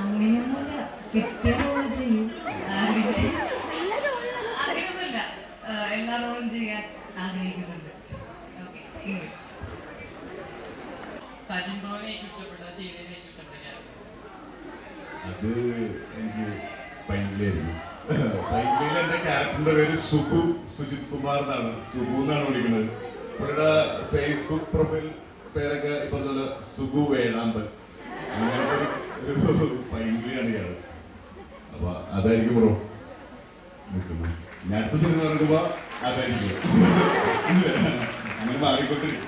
അങ്ങനെയൊന്നുമില്ല. കിട്ടിയ റോൾ ചെയ്യും. അങ്ങനെയൊന്നുമില്ല. ആ, എല്ലാ റോളും ചെയ്യാൻ ആഗ്രഹിക്കുന്നുണ്ട്. സജിൻ ബ്രോനെ ഇഷ്ടപ്പെട്ട ചെയ്തതിന് ഇഷ്ടപ്പെട്ട. അത് എനിക്ക് പൈങ്കിളിയായിരുന്നു. പൈങ്കിളിയിൽ പേര് സുബു സുജിത് കുമാർ എന്നാണ്. സുബു എന്നാണ് വിളിക്കുന്നത്. ഫേസ്ബുക്ക് പ്രൊഫൈൽ പേരൊക്കെ ഇപ്പൊ സുഖു സുബു വേഴാമ്പൻ ഒരു- പൈങ്കിളിയാണ് അപ്പൊ അതായിരിക്കും ബ്രോ. നിൽക്കുന്നത് ഞാൻ അടുത്ത സിനിമ ഇറങ്ങുമ്പോ അതായിരിക്കും. അങ്ങനെ മാറിക്കൊണ്ടിരിക്കും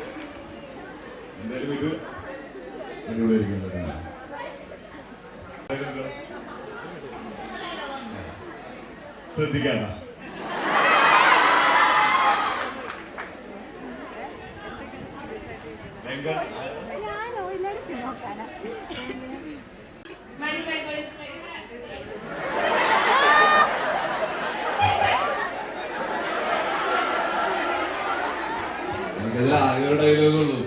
എന്തായാലും ഇത് അടിപൊളിയായിരിക്കും. ശ്രദ്ധിക്കണ്ട രംഗ നമുക്കെല്ലാം ആളുകളുടെ ഡയലോഗുള്ളൂ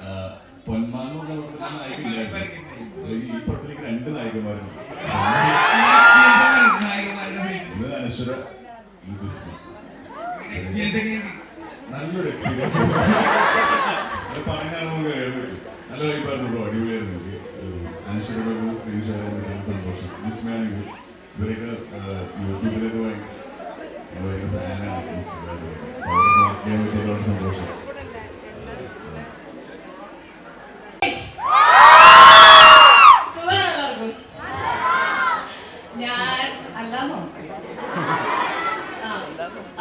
ആ, പൊന്മാൻ എന്ന് പറഞ്ഞ പടത്തിൽ നായികയില്ലായിരുന്നു. ഈ പടത്തിലേക്ക് രണ്ട് നായികമാരുണ്ട്. അനശ്വര? നല്ലൊരു എക്സ്പീരിയൻസ് അറിയാൻ പറ്റും നല്ല ബ്രോ. അടിപൊളിയായിരുന്നു. അനശ്വരയുടെ ചെയ്യാൻ സന്തോഷം. ജിസ്മയാണെങ്കിൽ ഇവരൊക്കെ യൂട്യൂബിലൊക്കെ ഭയങ്കര ഭയങ്കര ഫാനാണ് സന്തോഷം.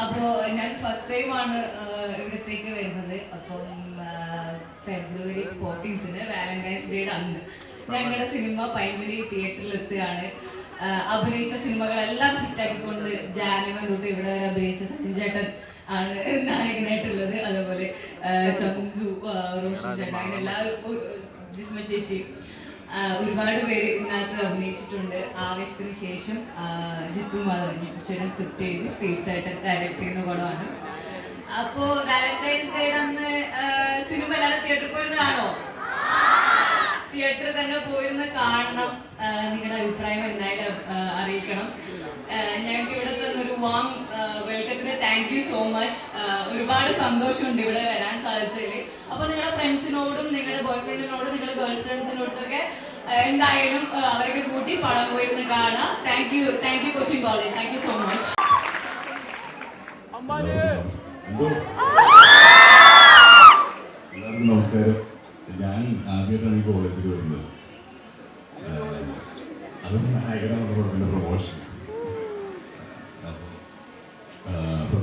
അപ്പോ ഞാൻ ഫസ്റ്റ് ടൈം ആണ് ഇവിടത്തേക്ക് വരുന്നത്. അപ്പം ഫെബ്രുവരി ഫോർട്ടീൻത്തിന് വാലന്റൈൻസ് ഡേ ആണ്. ഞങ്ങളുടെ സിനിമ പൈമലി തിയേറ്ററിൽ എത്തുകയാണ്. അഭിനയിച്ച സിനിമകളെല്ലാം ഹിറ്റാക്കിക്കൊണ്ട് ജാനുവ തൊട്ട് ഇവിടെ വരെ അഭിനയിച്ച സഞ്ജേട്ടൻ ആണ് നായകനായിട്ടുള്ളത്. അതേപോലെ ചന്തു റോഷൻ ചേട്ടൻ എല്ലാവരും ജിസ്മ ചേച്ചി ഒരുപാട് പേര് ഇതിനകത്ത് അഭിനയിച്ചിട്ടുണ്ട്. ആവേശത്തിന് ശേഷം ജിത്തു മാധവൻ സ്ക്രിപ്റ്റ് ചെയ്ത് സ്ക്രിപ്റ്റായിട്ട് ഡയറക്റ്റ് ചെയ്യുന്ന പടമാണ്. അപ്പോ വാലന്റൈൻസ് ഡേ അന്ന് സിനിമ അല്ലാതെ തിയേറ്ററിൽ പോയിരുന്ന് കാണോ തിയേറ്ററിൽ തന്നെ പോയിരുന്ന് കാരണം നിങ്ങളുടെ അഭിപ്രായം എന്തായാലും അറിയിക്കണം. ഞങ്ങൾക്ക് ഇവിടെ തന്നെ ഒരു വാം വെൽക്കത്തിന് താങ്ക് യു സോ മച്ച് ഒരുപാട് സന്തോഷമുണ്ട് ഇവിടെ വരാൻ സാധിച്ചതിൽ. അപ്പൊ നിങ്ങളുടെ ഫ്രണ്ട്സിനോടും നിങ്ങളുടെ ബോയ് ഫ്രണ്ടിനോടും നിങ്ങളുടെ ഗേൾ ഫ്രണ്ട്സിനോടൊക്കെ എന്തായാലും അവരൊക്കെ കൂട്ടി പടം പോയിരുന്ന് കാണാം. Thank you thank you Cochin college. Thank you so much എല്ലാവർക്കും നമസ്കാരം. ഞാൻ ആദ്യമായിട്ടാണ് ഈ കോളേജിൽ വരുന്നത്. അത് പ്രൊമോഷൻ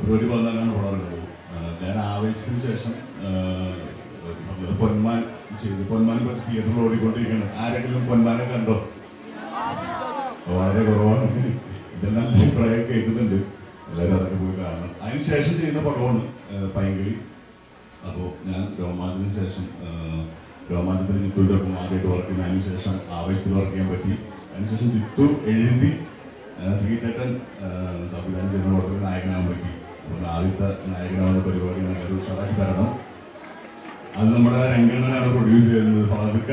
ഫെബ്രുവരി പതിനാലാണ് പടം ഇറങ്ങുന്നത് ഞാൻ ആവേശത്തിന് ശേഷം പൊന്മാൻ ചെയ്തു. പൊന്മാൻ തിയേറ്ററിൽ ഓടിക്കൊണ്ടിരിക്കുകയാണ്. ആരെങ്കിലും പൊന്മാനെ കണ്ടോ? വളരെ കുറവാണ്. ഇതെല്ലാം അഭിപ്രായം കേൾക്കുന്നുണ്ട് എല്ലാവരും അതൊക്കെ പോയി കാണണം. അതിന് ശേഷം ചെയ്യുന്ന പടമാണ് പൈങ്കിളി. അപ്പോൾ ഞാൻ രോമാഞ്ചത്തിന് ശേഷം രോമാഞ്ചത്തിന് ജിത്തുവിന്റെ ഒപ്പം ആദ്യമായിട്ട് വർക്ക് ചെയ്യുന്ന ശേഷം ആവേശത്തിൽ വർക്ക് ചെയ്യാൻ പറ്റി. അതിനുശേഷം ജിത്തു എഴുതി ശ്രീതേട്ടൻ സംവിധാനം ചെയ്യുന്ന പടത്തിൽ നായകനാകാൻ പറ്റി. അപ്പോൾ ആദ്യത്തെ നായകനാണ് പരിപാടി നല്ലൊരു ഉഷാറാക്കി തരണം അത് നമ്മുടെ രംഗനാണ് പ്രൊഡ്യൂസ് ചെയ്യുന്നത് ഫാദുക്ക.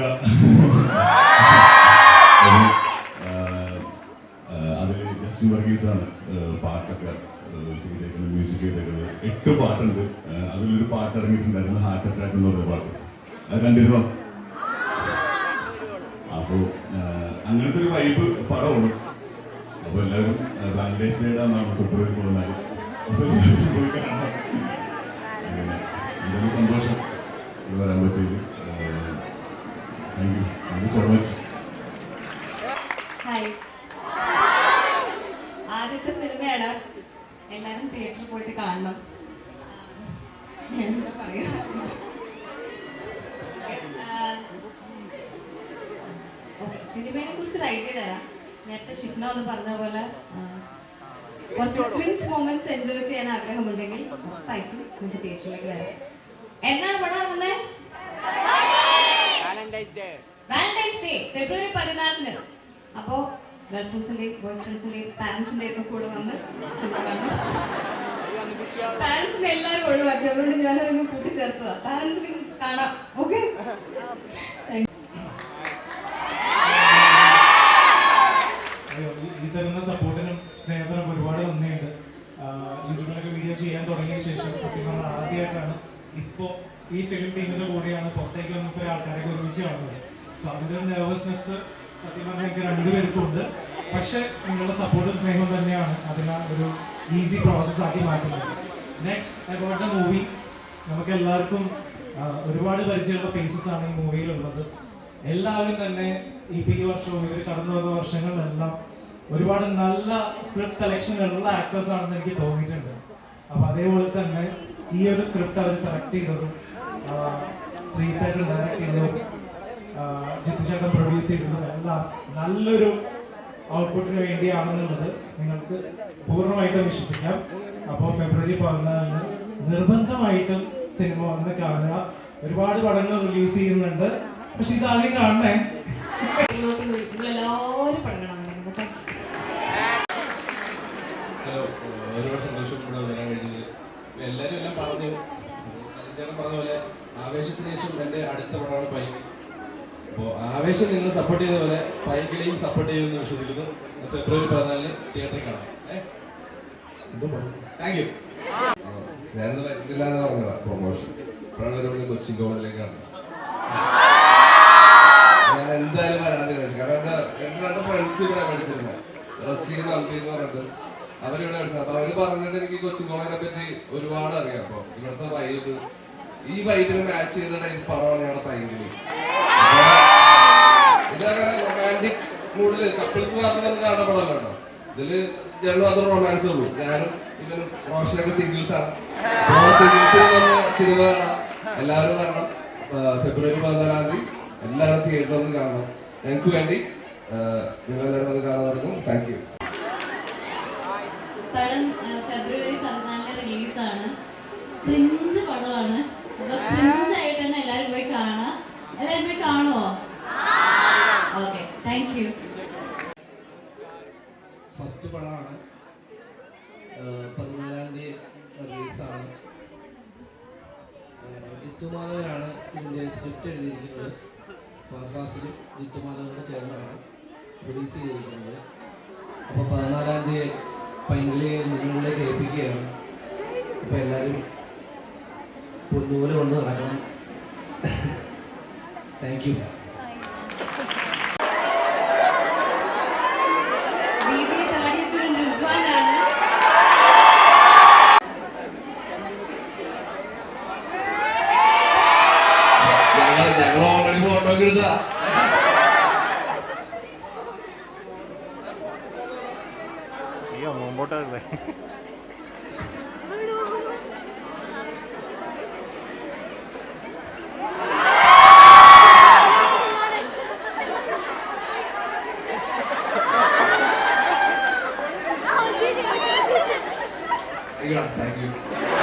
ഒരു, അതിൽ ജസ്റ്റിൻ വർഗീസാണ് പാട്ടൊക്കെ ചെയ്തേക്കുന്നത് മ്യൂസിക് ചെയ്തേക്കുന്നത്. എട്ട് പാട്ടുണ്ട്. അതിലൊരു പാട്ട് ഇറങ്ങിയിട്ടുണ്ടായിരുന്നു ഹാർട്ട് അറ്റാക്ക് എന്ന് പറഞ്ഞ പാട്ട്. അത് കണ്ടിരുന്നോ? അപ്പോൾ അങ്ങനത്തെ ഒരു വൈബ് പടമാണ്. അപ്പോൾ എല്ലാവരും വാലന്റൈൻസ് ഡേയുടെ അന്നാണ് ഫെബ്രുവരി പതിനാല്. എന്തായാലും സന്തോഷം വരാൻ പറ്റിയത് thank you thank you so much hi ആദ്യത്തെ സിനിമയാണ് തിയേറ്ററിൽ പോയിട്ട് കാണണം. എന്താ പറയാ? സിനിമയെ കുറിച്ച് ഒരു ഐഡിയ തരാം. നേരത്തെ ഷിഫ്ന ഒന്ന് പറഞ്ഞ പോലെ കുറച്ച് ക്രിഞ്ച് മൊമെന്റ്സ് എൻജോയ് ചെയ്യാൻ ആഗ്രഹമുണ്ടെങ്കിൽ ഉറപ്പായിട്ടും തിയേറ്ററിലേക്ക് വരാം. എന്നാണ് പടം ഇറങ്ങുന്നത് വാലന്റൈൻസ് ഡേ ഫെബ്രുവരി പതിനാലിന്. അപ്പോ ഗേൾഫ്രണ്ട്സിന്റെയും ബോയ് ഫ്രണ്ട്സിന്റെയും പാരന്റ്സിന്റെയും ഒക്കെ കൂടെ വന്ന് സിനിമ എല്ലാവരും ഒഴിവാക്കി. അതുകൊണ്ട് അതിന് കൂട്ടിച്ചേർത്തതാ. പാരന്റ്സിനും കാണാം. ഓക്കെ ചെയ്യാൻ തുടങ്ങിയ ശേഷം സത്യം ആദ്യമായിട്ടാണ് ഇപ്പോൾ ഈ ഫിലിം ടീമിന്റെ കൂടെയാണ് പുറത്തേക്ക് വന്നപ്പോൾ ആൾക്കാരൊക്കെ ഒരുമിച്ച് കാണുന്നത്. സോ അതിന്റെ ഒരു നെർവസ്നെസ് സത്യം പറഞ്ഞാൽ എനിക്ക് രണ്ടുപേർക്കും ഉണ്ട്. പക്ഷെ നിങ്ങളുടെ സപ്പോർട്ടും സ്നേഹവും തന്നെയാണ് അതിനെ ഒരു ഈസി പ്രോസസ് ആക്കി മാറ്റുന്നത്. നെക്സ്റ്റ് അബൌട്ട് ദ മൂവി നമുക്ക് എല്ലാവർക്കും ഒരുപാട് പരിചയമുള്ള ഫേസസ് ആണ് ഈ മൂവിയിലുള്ളത് എല്ലാവരും തന്നെ ഈ പി വർഷവും ഇവർ കടന്നു വന്ന വർഷങ്ങളിലെല്ലാം ഒരുപാട് നല്ല സ്ക്രിപ്റ്റ് സെലക്ഷൻ ഉള്ള ആക്ടേഴ്സ് ആണെന്ന് എനിക്ക് തോന്നിയിട്ടുണ്ട്. ഈ ഒരു സ്ക്രിപ്റ്റ് അവർ സെലക്ട് ചെയ്തതും ശ്രീതേട്ടൻ ഡയറക്ട് ചെയ്തതും ജിത്തുചേട്ടൻ പ്രൊഡ്യൂസ് ചെയ്തതും എല്ലാം നല്ലൊരു ഔട്ട്പുട്ടിന് വേണ്ടിയാണെന്നുള്ളത് നിങ്ങൾക്ക് പൂർണമായിട്ടും വിശ്വസിക്കാം. അപ്പോൾ ഫെബ്രുവരി പതിനാലിന് നിർബന്ധമായിട്ടും സിനിമ വന്ന് കാണുക. ഒരുപാട് പടങ്ങൾ റിലീസ് ചെയ്യുന്നുണ്ട്. പക്ഷെ ഇതാദ്യം കാണണേ. എല്ലാവരും പഠിക്കണം കേട്ടോ ഹലോ ഒരുപാട് സന്തോഷം ഇവിടെ വരാൻ കഴിഞ്ഞത് എല്ലാവരും എല്ലാം പറഞ്ഞു. ചേട്ടൻ പറഞ്ഞ പോലെ ആവേശത്തിന് ശേഷം എന്റെ അടുത്ത പടമാണ് പൈക്ക് അപ്പോൾ ആവേശം നിങ്ങൾ സപ്പോർട്ട് ചെയ്ത പോലെ പൈക്കിലെയും സപ്പോർട്ട് ചെയ്യുമെന്ന് വിശ്വസിക്കുന്നു. ഫെബ്രുവരി പതിനാലിന് തിയേറ്ററിൽ കാണാം. താങ്ക് യു പറഞ്ഞതാ പ്രൊമോഷൻ ഇപ്പോഴാണ് ഒരു കൊച്ചിൻ കോളേജിലേക്കാണ് ഞാൻ എന്തായാലും വരാണ്ട് കാരണം എന്റെ എന്റെ രണ്ട് ഫ്രണ്ട്സ് ഇവിടെ പഠിച്ചിരുന്നത് റസീൻ അൽബി എന്ന് പറഞ്ഞിട്ട് അവരിവിടെ അടുത്ത് അപ്പൊ അവർ പറഞ്ഞിട്ട് എനിക്ക് കൊച്ചിൻ കോളേജിനെ പറ്റി ഒരുപാട് അറിയാം. അപ്പൊ ഇവിടുത്തെ വൈബ് ഈ വൈബിന് മാച്ച് ചെയ്ത എനിക്ക് പടമാണ് ഞങ്ങളുടെ പൈങ്കിളി റൊമാന്റിക് മൂഡിൽ കപ്പിൾസ് മാത്രം കാണുന്ന പടം ഇതിൽ ഞങ്ങൾ അത് റൊമാൻസ് ഉള്ളൂ ഞാനും ഇവനും റോഷനൊക്കെ സിംഗിൾസ് ആണ്. സിംഗിൾസിൽ വന്ന സിനിമ കാണാം. എല്ലാവരും കാണണം. ഫെബ്രുവരി പതിനാലാം തീയതി എല്ലാവരും തിയേറ്ററിൽ വന്ന് കാണണം. ഞങ്ങൾക്ക് വേണ്ടി നിങ്ങൾ എല്ലാവരും വന്ന് കാണാൻ തുടങ്ങും. താങ്ക് യു പടം ഫെബ്രുവരി പതിനാലിന് റിലീസാണ്. ക്രിഞ്ച് പടമാണ്. അപ്പൊ ക്രിഞ്ച് ആയിട്ട് തന്നെ എല്ലാവരും പോയി കാണാം. എല്ലാവരും പോയി കാണുമോ ഓക്കെ താങ്ക് യു ഫസ്റ്റ് പടമാണ് പതിനാലാം തീയതി റിലീസാണ്. ജിത്തു ഇതിന്റെ സ്ക്രിപ്റ്റ് എഴുതിയിരിക്കുന്നത്. ഫാസിലും ജിത്തു ചേർന്നാണ് റിലീസ് ചെയ്തിരിക്കുന്നത്. അപ്പോൾ പതിനാലാം തീയതി പൈങ്കിളി നിങ്ങളിലേക്ക് ഏൽപ്പിക്കുകയാണ് അപ്പം എല്ലാവരും പൊന്നുപോലെ കൊണ്ട് നടക്കണം thank you Yeah, thank you.